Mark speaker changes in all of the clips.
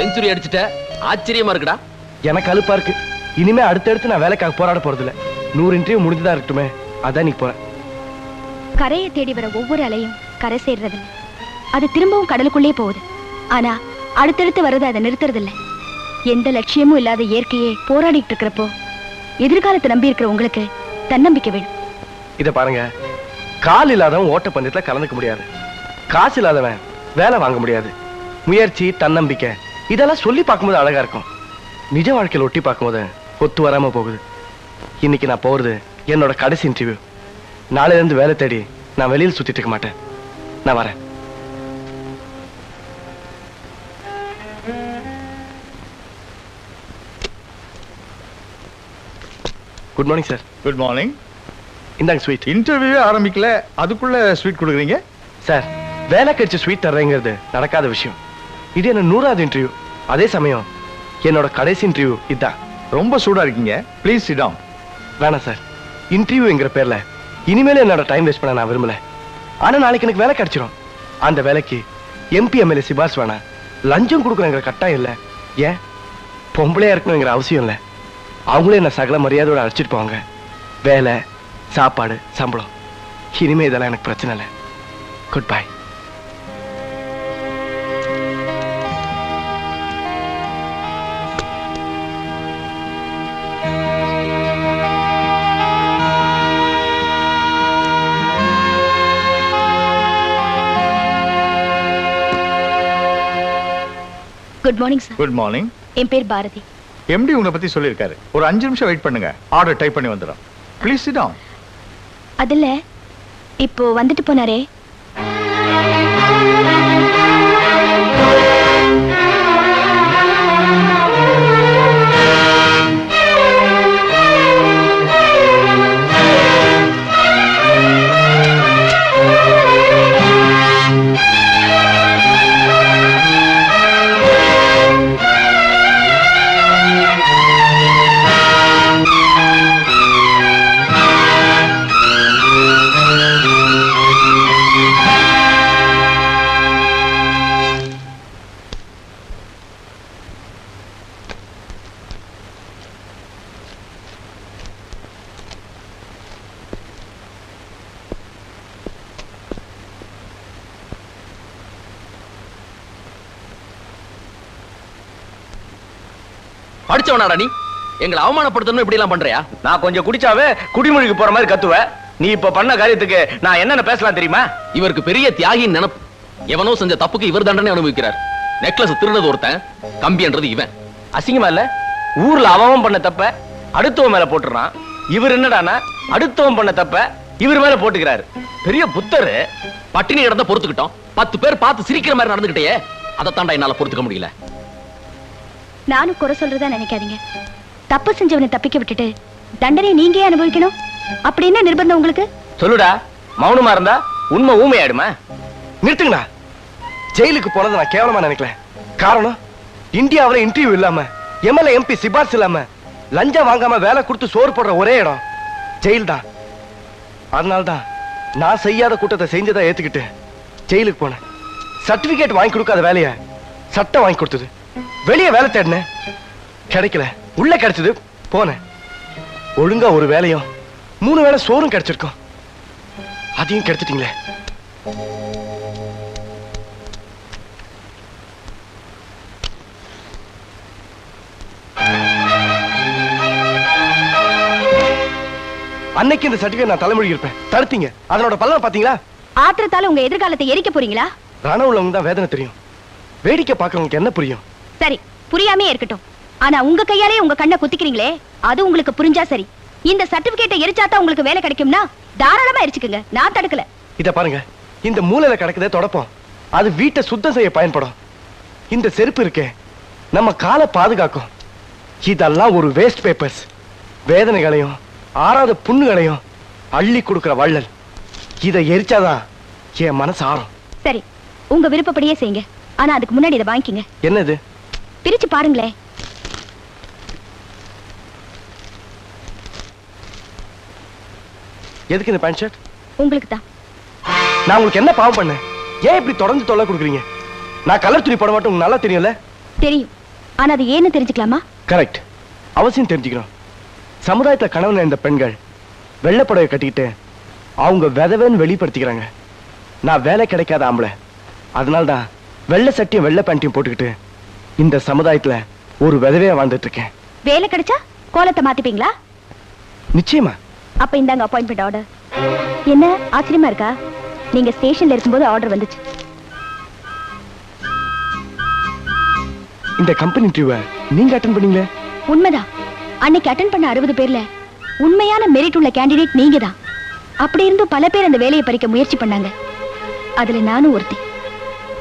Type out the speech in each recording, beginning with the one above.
Speaker 1: Century அடிச்சிட்ட. ஆச்சரியமா இருக்குடா.
Speaker 2: எனக்கு அலுப்பா இருக்கு. இனிமே அடுத்தடுத்து நான் வேலைக்காக போராட போறது இல்ல நூறு இன்டர்வியூ முடிஞ்சுதான் இருக்கட்டுமே. அதான் நீ போறேன்.
Speaker 3: கரையை தேடி வர ஒவ்வொரு அலையும் கரை சேர்றதில்ல. அது திரும்பவும் கடலுக்குள்ளே போகுது. ஆனா அடுத்தடுத்து வர்றது அதை நிறுத்துறதில்ல. எந்த லட்சியமும் இல்லாத இயற்கையே போராடிட்டு இருக்கிறப்போ எதிர்காலத்தை நம்பி இருக்கிற உங்களுக்கு தன்னம்பிக்கை வேணும்.
Speaker 2: இத பாருங்க. கால் இல்லாதவன் ஓட்ட பந்தயத்துல கலந்துக்க முடியாது. காசு இல்லாதவன் வேலை வாங்க முடியாது. முயற்சி தன்னம்பிக்கை இதெல்லாம் சொல்லி பார்க்கும்போது அழகா இருக்கும். நிஜ வாழ்க்கையில ஒட்டி பார்க்கும்போது ஒத்து வராம போகுது. இன்னைக்கு நான் போறது என்னோட கடைசி இன்டர்வியூ நாளையில இருந்து வேலை தேடி நான் வெளியில் சுத்திட்டு இருக்க மாட்டேன். நான் வரேன். Good morning sir
Speaker 4: good morning
Speaker 2: இந்தாங்க ஸ்வீட்
Speaker 4: இன்டர்வியூவே ஆரம்பிக்கல. அதுக்குள்ள ஸ்வீட் கொடுக்குறீங்க?
Speaker 2: சார் வேலை கழிச்சு ஸ்வீட் தர்றேங்கிறது நடக்காத விஷயம். இது என்ன நூறாவது இன்டர்வியூ அதே சமயம் என்னோட கடைசி இன்டர்வியூ இதான்
Speaker 4: ரொம்ப சூடா இருக்கீங்க. ப்ளீஸ் சிடாம்
Speaker 2: வேணாம் சார். இன்டர்வியூங்கிற பேர்ல இனிமேல் என்னோட டைம் வேஸ்ட் பண்ண நான் விரும்பல. ஆனா நாளைக்கு எனக்கு வேலை கிடைச்சிரும். அந்த வேலைக்கு எம்பி எம்எல்ஏ சிபார்ஸ் வேணாம் லஞ்சம் கொடுக்குறேங்கிற கட்டாயம் இல்லை. ஏன்? பொம்பளையா இருக்கணுங்கிற அவசியம் இல்லை. அவங்களே என்ன சகல மரியாதையோட அழைச்சிட்டு போவாங்க. வேலை சாப்பாடு சம்பளம். இனிமே இதெல்லாம் எனக்கு பிரச்சனை இல்லை. Good bye
Speaker 3: good morning sir
Speaker 4: good morning
Speaker 3: என் பேர் பாரதி.
Speaker 4: எம்டி உங்களை பத்தி சொல்லியிருக்காரு. ஒரு அஞ்சு நிமிஷம் வெயிட் பண்ணுங்க. ஆர்டர் டைப் பண்ணி வந்துடும். ப்ளீஸ் சிடாம்
Speaker 3: அதுல இப்போ வந்துட்டு போனாரே.
Speaker 1: படிச்சவனாடா நீ. எங்களை அவமானப்படுத்தணும் இப்படி எல்லாம் பண்றியா?
Speaker 2: நான் கொஞ்சம் குடிச்சாவே குடிமொழிக்கு போற மாதிரி கத்துவ. நீ இப்ப பண்ண காரியத்துக்கு நான் என்னென்ன பேசலாம் தெரியுமா?
Speaker 1: இவருக்கு பெரிய தியாகியின் நினப்பு. எவனோ செஞ்ச தப்புக்கு இவர் தண்டனை அனுபவிக்கிறார். நெக்லஸ் திருடது ஒருத்தன் கம்பின்றது இவன்.
Speaker 2: அசிங்கமா இல்ல? ஊர்ல அவன் பண்ண தப்ப அடுத்தவன் மேல போட்டுறான். இவர் என்னடானா அடுத்தவன் பண்ண தப்ப இவர் மேல போட்டுக்கிறாரு. பெரிய புத்தரு
Speaker 1: பட்டினி கிடந்த பொறுத்துக்கிட்டோம். பத்து பேர் பார்த்து சிரிக்கிற மாதிரி நடந்துகிட்டே. அதை தாண்டா என்னால பொறுத்துக்க முடியல.
Speaker 3: நானும் குறை சொல்றதா நினைக்காதீங்க. தப்பு செஞ்சவனை தப்பிக்க விட்டுட்டு தண்டனை நீங்க ஏன் அனுபவிக்கணும். அப்படி என்ன நிர்பந்தம் உங்களுக்கு?
Speaker 2: சொல்லுடா மௌனமா இருந்தா உண்மை ஊமையாயிடுமா? நிறுத்துங்களா ஜெயிலுக்கு போனதை நான் கேவலமா நினைக்கல. காரணம் இந்தியாவுல இன்டர்வியூ இல்லாம எம்எல்ஏ எம்பி சிபார்சு இல்லாம லஞ்சம் வாங்காம வேலை கொடுத்து சோறு போடுற ஒரே இடம் ஜெயில் தான் அதனால்தான் நான் செய்யாத கூட்டத்தை செஞ்சதை ஏத்துக்கிட்டு ஜெயிலுக்கு போனேன். சர்டிபிகேட் வாங்கி கொடுக்காத வேலைய சட்டம் வாங்கி கொடுத்தது. வெளியே வேலை தேடினேன் கிடைக்கல. உள்ள கிடைச்சது போனேன். ஒழுங்கா ஒரு வேலையும் மூணு வேளை சோறும் கிடைச்சிருக்கும். அதையும் கெடுத்துட்டீங்களே அன்னைக்கு இந்த சர்டிபிகேட் நான் தலைமொழி இருப்பேன். தடுத்தீங்க. அதனோட பலனை பாத்தீங்களா
Speaker 3: ஆத்திரத்தால உங்க எதிர்காலத்தை எரிக்க போறீங்களா?
Speaker 2: ரண உள்ளவங்க தான் வேதனை தெரியும். வேடிக்கை பார்க்கறவங்களுக்கு என்ன புரியும்?
Speaker 3: சரி புரியாமே இருக்கட்டும். ஆனா உங்க கையாலே உங்க கண்ணை குத்திக்கிறீங்களே அது உங்களுக்கு புரிஞ்சா சரி. இந்த சர்டிபிகேட்டை எரிச்சாதான் உங்களுக்கு வேலை கிடைக்கும்னா தாராளமா எரிச்சுக்குங்க நான் தடுக்கல.
Speaker 2: இத பாருங்க இந்த மூலையில கிடக்குதே தொடப்போம். அது வீட்டை சுத்தம் செய்ய பயன்படும். இந்த செருப்பு இருக்கே நம்ம காலை பாதுகாக்கும். இதெல்லாம் ஒரு வேஸ்ட் பேப்பர்ஸ் வேதனைகளையும் ஆறாத புண்ணுகளையும் அள்ளி கொடுக்கிற வள்ளல். இதை எரிச்சாதான் என் மனசு ஆறும்.
Speaker 3: சரி உங்க விருப்பப்படியே செய்யுங்க. ஆனா அதுக்கு முன்னாடி இதை வாங்கிக்கங்க.
Speaker 2: என்னது?
Speaker 3: பிரிச்சு பாருங்களேன்
Speaker 2: எதுக்கு இந்த பேண்ட் ஷர்ட்
Speaker 3: உங்களுக்கு தான்.
Speaker 2: நான் உங்களுக்கு என்ன பாவம் பண்ணேன்? ஏன் இப்படி தொடர்ந்து தொல்லை கொடுக்குறீங்க? நான் கலர் துணி போட மாட்டேன் உங்களுக்கு நல்லா தெரியும்ல?
Speaker 3: தெரியும். ஆனா அது ஏன்னு தெரிஞ்சுக்கலாமா?
Speaker 2: கரெக்ட் அவசியம் தெரிஞ்சுக்கணும். சமுதாயத்தை கணவன் இந்த பெண்கள் வெள்ளைப்படவை கட்டிக்கிட்டு அவங்க விதவைன்னு வெளிப்படுத்திக்கிறாங்க. நான் வேலை கிடைக்காத ஆம்பளை. அதனால தான் வெள்ளை சட்டியும் வெள்ளை பேண்ட்டையும் போட்டுக்கிட்டு இந்த சமுதாயத்துல ஒரு விதவையா வாழ்ந்துட்டு இருக்கேன்
Speaker 3: வேலை கிடைச்சா கோலத்தை மாத்திப்பீங்களா?
Speaker 2: நிச்சயமா.
Speaker 3: அப்ப இந்தாங்க அப்பாயின்மெண்ட் ஆர்டர் என்ன ஆச்சரியமா இருக்கா? நீங்க ஸ்டேஷன்ல இருக்கும்போது ஆர்டர் வந்துச்சு.
Speaker 2: இந்த கம்பெனி இன்டர்வியூவை நீங்க அட்டன் பண்ணீங்களே?
Speaker 3: உண்மைதான். அன்னைக்கு அட்டன் பண்ண அறுபது பேர்ல உண்மையான மெரிட் உள்ள கேண்டிடேட் நீங்க தான் அப்படி இருந்தும் பல பேர் அந்த வேலையை பறிக்க முயற்சி பண்ணாங்க. அதுல நானும் ஒருத்தி.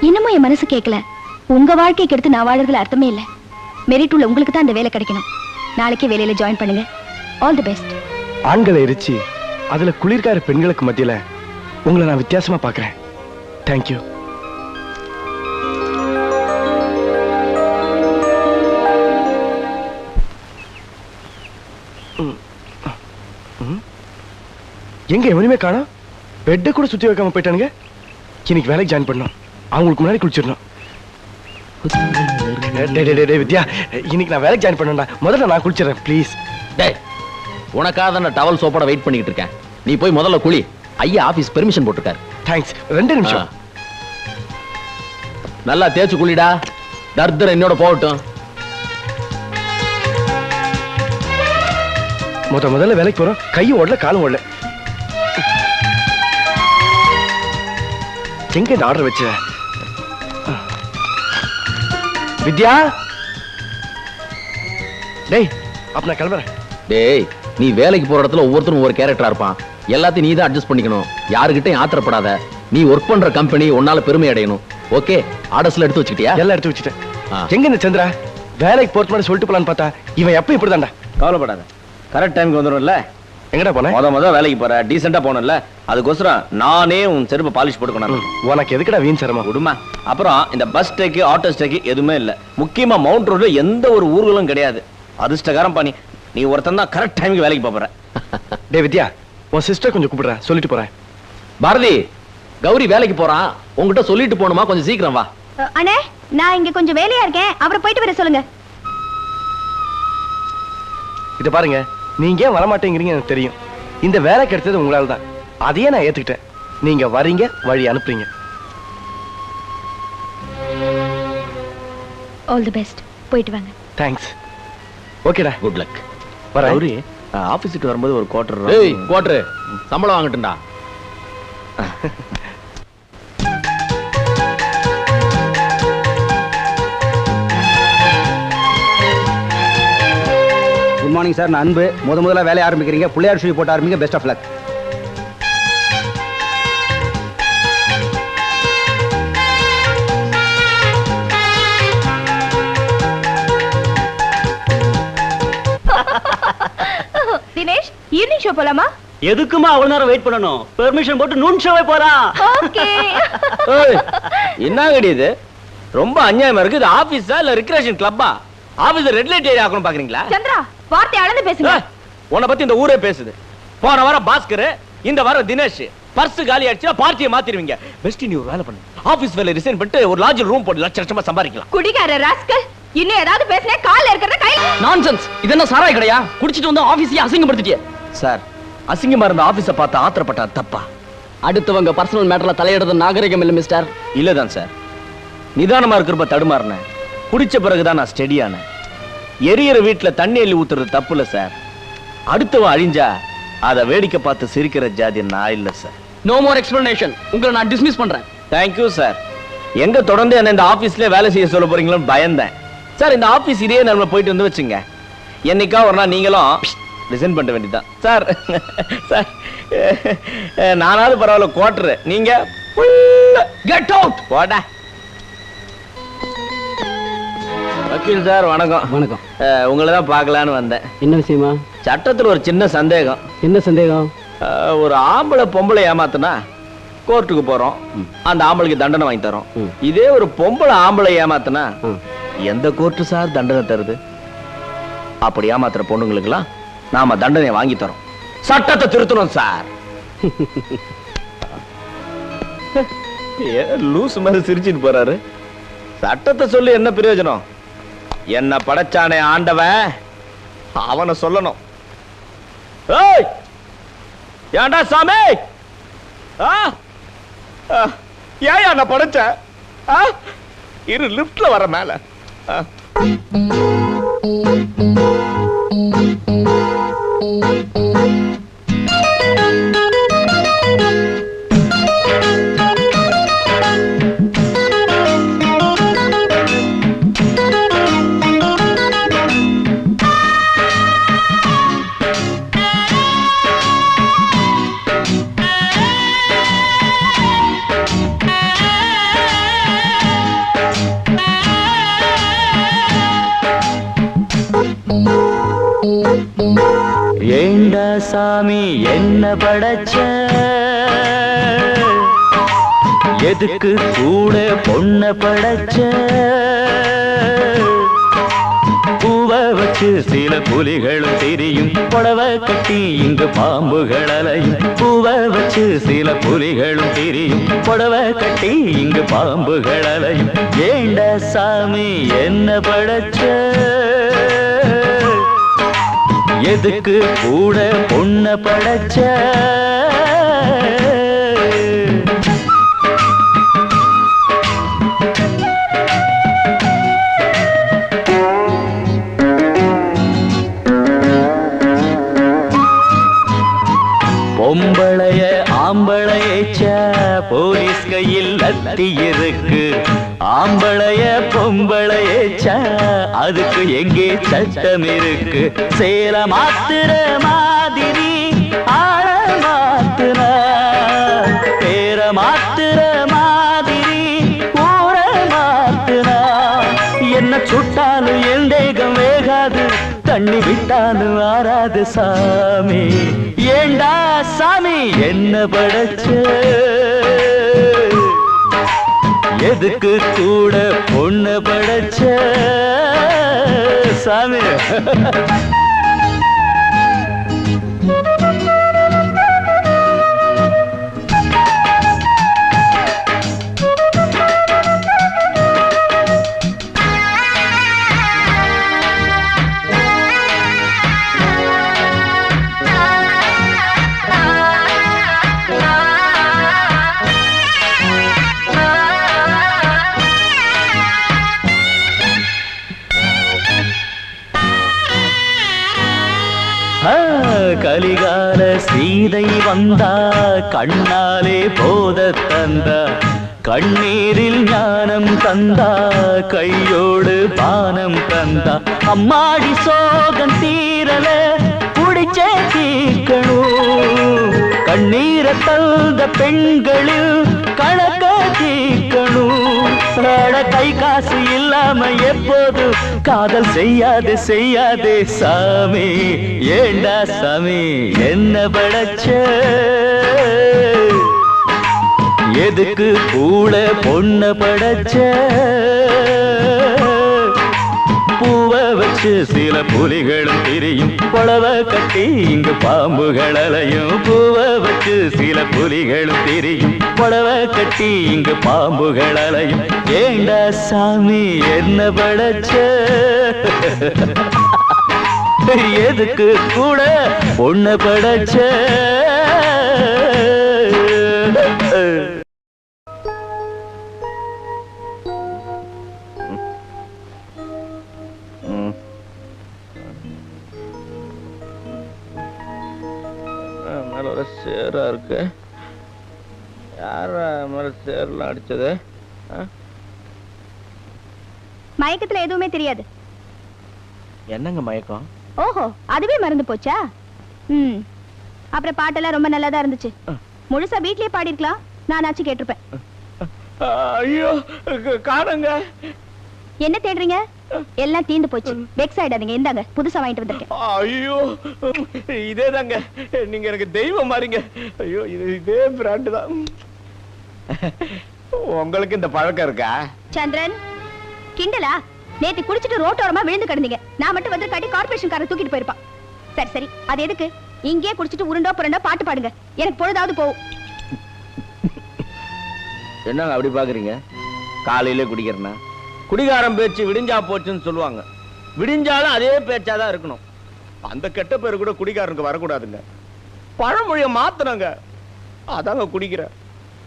Speaker 3: இன்னமும் என் மனசு கேட்கல உங்க வாழ்க்கைக்கு எடுத்து நான் வாழறதுல அர்த்தமே இல்லை. மெரிட் உள்ள உங்களுக்கு தான் அந்த வேலை கிடைக்கணும். நாளைக்கே வேலையில ஜாயின் பண்ணுங்க. ஆல் தி பெஸ்ட்
Speaker 2: ஆண்களை எரிச்சு அதுல குளிர்கார பெண்களுக்கு மத்தியில உங்களை நான் வித்தியாசமா பாக்குறேன் தேங்க்யூ எங்க எவனுமே காணோம்? பெட்டை கூட சுத்தி வைக்காம போயிட்டானுங்க. இன்னைக்கு வேலைக்கு ஜாயின் பண்ணோம். அவங்களுக்கு முன்னாடி குளிச்சிடணும். வித்யா இன்னைக்கு நான் வேலைக்கு ஜாயின் பண்ணேன்டா. முதல்ல நான் குளிச்சிடுறேன் ப்ளீஸ்
Speaker 1: டேய் உனக்காக தான் நான் டவல் சோப்போட வெயிட் பண்ணிக்கிட்டு இருக்கேன். நீ போய் முதல்ல குளி. ஐயா ஆபீஸ் பெர்மிஷன் போட்டிருக்காரு.
Speaker 2: தேங்க்ஸ் ரெண்டு நிமிஷம்.
Speaker 1: ஆ. நல்லா தேய்ச்சு குளிடா. தர்தர் என்னோட போகட்டும்.
Speaker 2: முத முதல்ல வேலைக்கு போறோம். கையும் ஓடல காலும் ஓடல. எங்க இந்த ஆர்டர் வச்ச? வித்யா? டேய் அப்ப நான் கிளம்புறேன்.
Speaker 1: டேய் நீ வேலைக்கு போற இடத்துல ஒவ்வொருத்தரும் ஒவ்வொரு கேரக்டரா இருப்பான். எல்லாத்தையும் நீ தான் அட்ஜஸ்ட் பண்ணிக்கணும். யாருகிட்டயும் ஆத்திரப்படாத. நீ ஒர்க் பண்ற கம்பெனி உன்னால பெருமை அடையணும். ஓகே ஆர்டர்ஸ்ல எடுத்து வச்சுக்கிட்டியா?
Speaker 2: எல்லாம் எடுத்து வச்சுட்டேன். எங்க இந்த சந்திரா? வேலைக்கு போறது மாதிரி சொல்லிட்டு போலான்னு பார்த்தா இவன் எப்ப இப்படிதான்டா.
Speaker 5: கவலைப்படாத. கரெக்ட் டைம்க்கு வந்துடும்ல.
Speaker 2: எங்கடா போன?
Speaker 5: முத முத வேலைக்கு போற. டீசெண்டா போனல அதுக்கோசரம் நானே உன் செருப்பு பாலிஷ் போட்டு கொண்டாந்து
Speaker 2: உனக்கு எதுக்குடா வீண் சிரமம்?
Speaker 5: விடுமா. அப்புறம் இந்த பஸ் ஸ்டேக்கு ஆட்டோ ஸ்டேக்கு எதுவுமே இல்ல. முக்கியமா மவுண்ட் ரோட்ல எந்த ஒரு ஊர்களும் கிடையாது. அதிர்ஷ்டகாரம் பண்ணி நீ ஒருத்தன் தான் கரெக்ட் டைமுக்கு வேலைக்கு போற.
Speaker 2: டேய் வித்யா உன் சிஸ்டர் கொஞ்சம் கூப்பிடுறேன் சொல்லிட்டு போறேன்.
Speaker 1: பாரதி கௌரி வேலைக்கு போறான் உன்கிட்ட சொல்லிட்டு போகணுமா? கொஞ்சம் சீக்கிரம் வா.
Speaker 3: அண்ணே நான் இங்க கொஞ்சம் வேலையா இருக்கேன். அப்புறம் போயிட்டு வர சொல்லுங்க.
Speaker 2: இத பாருங்க. நீங்க ஏன் வரமாட்டேங்கிறீங்க எனக்கு தெரியும். இந்த வேலை கிடைச்சது உங்களால தான். அதையே நான் ஏத்துக்கிட்டேன். நீங்க வரீங்க வழி அனுப்புறீங்க.
Speaker 3: ஆல் தி பெஸ்ட் போயிட்டு வாங்க.
Speaker 2: தேங்க்ஸ் ஓகேடா
Speaker 1: குட் லக்
Speaker 2: வரேன்.
Speaker 5: கௌரி ஆபீஸுக்கு வரும்போது ஒரு குவார்டர்
Speaker 1: ஏய் சம்பளம் வாங்கட்டும்டா.
Speaker 6: மார்னிங் சார் நான் அன்பு. முத முதல்ல வேலைய ஆரம்பிக்கிறீங்க. பிள்ளையார் ஷூ போட்டு ஆரம்பிங்க. Best of luck
Speaker 3: Dinesh evening show போலாமா?
Speaker 7: எதுக்குமா அவ்வளவு நேரம் வெயிட் பண்ணணும்? பெர்மிஷன் போட்டு நூன் ஷோவே போலாம்
Speaker 3: ஓகே.
Speaker 5: என்ன கிடையாது ரொம்ப அநியாயமா இருக்கு. இது ஆபீஸா இல்ல ரிக்ரேஷன் கிளப்பா ஆபீஸ் ரெட் லைட் ஏரியா ஆக்கணும் பாக்குறீங்களா?
Speaker 3: சந்திரா வார்த்தை அளந்து பேசுங்க.
Speaker 5: உன்னை பத்தி இந்த ஊரே பேசுது. போன வாரம் பாஸ்கர் இந்த வாரம் தினேஷ். பர்ஸ் காலி ஆயிடுச்சுன்னா பார்ட்டியை மாத்திருவீங்க. பெஸ்ட் நீ ஒரு வேலை பண்ணு. ஆபீஸ் வேலை ரிசைன் பண்ணிட்டு ஒரு லாட்ஜ் ரூம் போட்டு லட்ச லட்சமா சம்பாதிக்கலாம்.
Speaker 3: குடிகார ராஸ்கல் இன்னும் ஏதாவது பேசினே கால்ல இருக்கிறத கையில
Speaker 1: நான்சென்ஸ் இது என்ன சாராய் கடையா? குடிச்சிட்டு வந்து ஆபீஸையே அசிங்கப்படுத்திட்டியே.
Speaker 5: சார் அசிங்கமா இருந்த ஆபீஸ பார்த்து ஆத்திரப்பட்டா தப்பா.
Speaker 1: அடுத்தவங்க பர்சனல் மேட்டர்ல தலையிடுறது நாகரிகம் இல்ல மிஸ்டர்
Speaker 5: இல்லதான் சார் நிதானமா இருக்கிறப்ப தடுமாறினேன். குடிச்ச பிறகுதான் நான் ஸ்டெடியானேன் எரியற வீட்டுல தண்ணி அள்ளி ஊத்துறது தப்பு இல்ல சார். அடுத்தவன் அழிஞ்சா அதை வேடிக்கை பார்த்து சிரிக்கிற ஜாதி நான் இல்ல சார்.
Speaker 1: நோ மோர் எக்ஸ்பிளனேஷன் உங்களை நான் டிஸ்மிஸ் பண்றேன்.
Speaker 5: தேங்க்யூ சார் எங்க தொடர்ந்து என்ன இந்த ஆபீஸ்ல வேலை செய்ய சொல்ல போறீங்களோன்னு பயந்தேன். சார் இந்த ஆபீஸ் இதே நம்ம போயிட்டு வந்து வச்சுங்க. என்னைக்கா ஒரு நாள் நீங்களும் ரிசைன் பண்ண வேண்டியதுதான். சார் சார் நானாவது பரவாயில்ல குவார்டர் நீங்க
Speaker 1: கெட் அவுட்
Speaker 5: போடா. வக்கீல் சார் வணக்கம்.
Speaker 7: வணக்கம்.
Speaker 5: உங்களை தான் பார்க்கலான்னு வந்தேன்.
Speaker 7: என்ன விஷயமா?
Speaker 5: சட்டத்துல ஒரு சின்ன சந்தேகம்.
Speaker 7: என்ன சந்தேகம்?
Speaker 5: ஒரு ஆம்பளை பொம்பளை ஏமாத்துனா கோர்ட்டுக்கு போறோம். அந்த ஆம்பளைக்கு தண்டனை வாங்கி தரோம். இதே ஒரு பொம்பளை ஆம்பளை ஏமாத்துனா. எந்த கோர்ட்டு சார் தண்டனை தருது? அப்படி ஏமாத்துற பொண்ணுங்களுக்கெல்லாம் நாம தண்டனை வாங்கி தரோம். சட்டத்தை திருத்தணும் சார். லூஸ் மாதிரி சிரிச்சிட்டு போறாரு. சட்டத்தை சொல்லி என்ன பிரயோஜனம்? என்ன படைச்சானே ஆண்டவன்? அவனை சொல்லணும். ஏய்! ஏன்டா சாமி? ஆ? ஏன் என்ன படைச்ச ஆ? இரு லிப்ட்ல வர மேல. ஆ.
Speaker 7: சாமி என்ன படைச்ச? எதுக்கு கூட பொண்ண படைச்ச? பூவ வச்சு சில புலிகளும் தெரியும் புடவ கட்டி இங்கு பாம்புகள் அலையும். பூவ வச்சு சில புலிகளும் தெரியும் புடவ கட்டி இங்கு பாம்புகள் அலையும். ஏண்ட சாமி என்ன படைச்ச? எதுக்கு கூட பொண்ண படைச்ச? கட்டி இருக்கு. ஆம்பளைய பொம்பளைய அதுக்கு எங்கே சட்டம் இருக்கு? சேர மாத்திர மாதிரி ஆள மாத்திர. பேர மாத்திர மாதிரி ஊர மாத்திர. என்ன சுட்டாலும் என் தேகம் வேகாது தண்ணி விட்டாலும் ஆறாது சாமி. ஏண்டா சாமி என்ன படைச்ச? எதுக்கு கூட பொண்ணு படைச்ச? சாமி. வந்தா கண்ணாலே போத தந்தா. கண்ணீரில் ஞானம் தந்தா கையோடு பானம் தந்தா. அம்மாடி சோகம் தீரல குடிச்சே தீக்கணும் கண்ணீர தந்த பெண்களில் கணக்க தீக்கணும் கை காசு இல்லாம எப்போதும் காதல் செய்யாது செய்யாதே சாமி. ஏண்டா சாமி என்ன படைச்ச? எதுக்கு கூட பொண்ண படைச்ச? வச்சு சில புலிகளும் திரியும் புலவ கட்டி. இங்கு பாம்புகள் அலையும் பூவ வச்சு. சில புலிகளும் திரியும் புலவ கட்டி. இங்கு பாம்புகள் அலையும் ஏண்டா சாமி என்ன படைச்ச? எதுக்கு கூட பொண்ணு படைச்ச?
Speaker 5: மேல ஒரு சேரா இருக்கு. யார மேல சேர்லாம் அடிச்சது? ஆ?
Speaker 3: மயக்கத்துல எதுவுமே தெரியாது.
Speaker 5: என்னங்க மயக்கம்?
Speaker 3: ஓஹோ அதுவே மறந்து போச்சா? ம். அப்புறம் பாட்டெல்லாம் ரொம்ப நல்லதா இருந்துச்சு. முழுசா வீட்லயே பாடிருக்கலாம் நானாச்சும் கேட்டிருப்பேன்.
Speaker 5: ஐயோ காணுங்க.
Speaker 3: என்ன தேடுறீங்க? எல்லாம் தீந்து போச்சு. வெக்ஸ் ஆயிடாதீங்க. இந்தாங்க புதுசா வாங்கிட்டு வந்திருக்கேன்.
Speaker 5: ஐயோ இதே தாங்க நீங்க எனக்கு தெய்வம் மாறிங்க. ஐயோ இது இதே பிராண்டு தான். உங்களுக்கு இந்த பழக்கம் இருக்கா?
Speaker 3: சந்திரன் கிண்டலா? நேத்து குடிச்சிட்டு ரோட்டோரமா விழுந்து கிடந்தீங்க. நான் மட்டும் வந்து கட்டி கார்பரேஷன் கார தூக்கிட்டு போயிருப்பான். சரி சரி. அது எதுக்கு? இங்கேயே குடிச்சிட்டு உருண்டோ புரண்டோ பாட்டு பாடுங்க. எனக்கு பொழுதாவது போகும்.
Speaker 5: என்னங்க அப்படி பாக்குறீங்க? காலையில குடிக்கிறேன்னா? குடிகாரம் பேச்சு விடிஞ்சா போச்சுன்னு சொல்லுவாங்க. விடிஞ்சாலும் அதே பேச்சாதான் இருக்கணும். அந்த கெட்ட பேர் கூட குடிக்காரனுக்கு வரக்கூடாதுங்க. பழமொழியை மாத்தணுங்க. அதாங்க குடிக்கிறேன்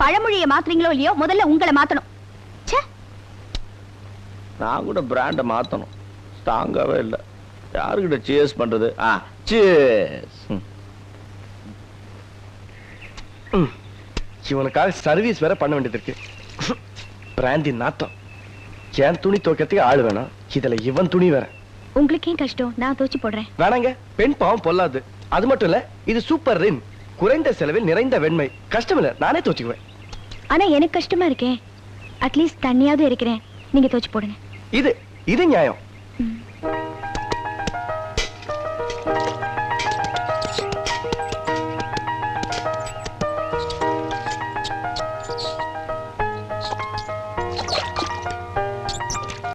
Speaker 3: பழமொழியை மாத்துறீங்களோ இல்லையோ முதல்ல உங்களை மாத்தணும். ச்சே.
Speaker 5: நான் கூட பிராண்டை மாத்தணும். ஸ்ட்ராங்காவே இல்லை. யாருக்கிட்ட சேஸ் பண்றது? ஆ சேஸ்
Speaker 2: இவனுக்காக சர்வீஸ் வேற பண்ண வேண்டியது இருக்கு. பிராந்தி நாத்தம். என் துணி துவைக்கிறதுக்கு ஆள் வேணும். இதுல இவன் துணி வேற.
Speaker 3: உங்களுக்கு ஏன் கஷ்டம்? நான் தோச்சு போடுறேன்.
Speaker 2: வேணாங்க. பெண் பாவம் பொல்லாது. அது மட்டும் இல்ல இது சூப்பர் ரின் குறைந்த செலவில் நிறைந்த வெண்மை. கஷ்டம் இல்ல நானே துவச்சுக்குவேன்.
Speaker 3: ஆனா எனக்கு கஷ்டமா இருக்கே. அட்லீஸ்ட் தண்ணியாவது இருக்கிறேன் நீங்க தோச்சு போடுங்க.
Speaker 2: இது இது நியாயம்.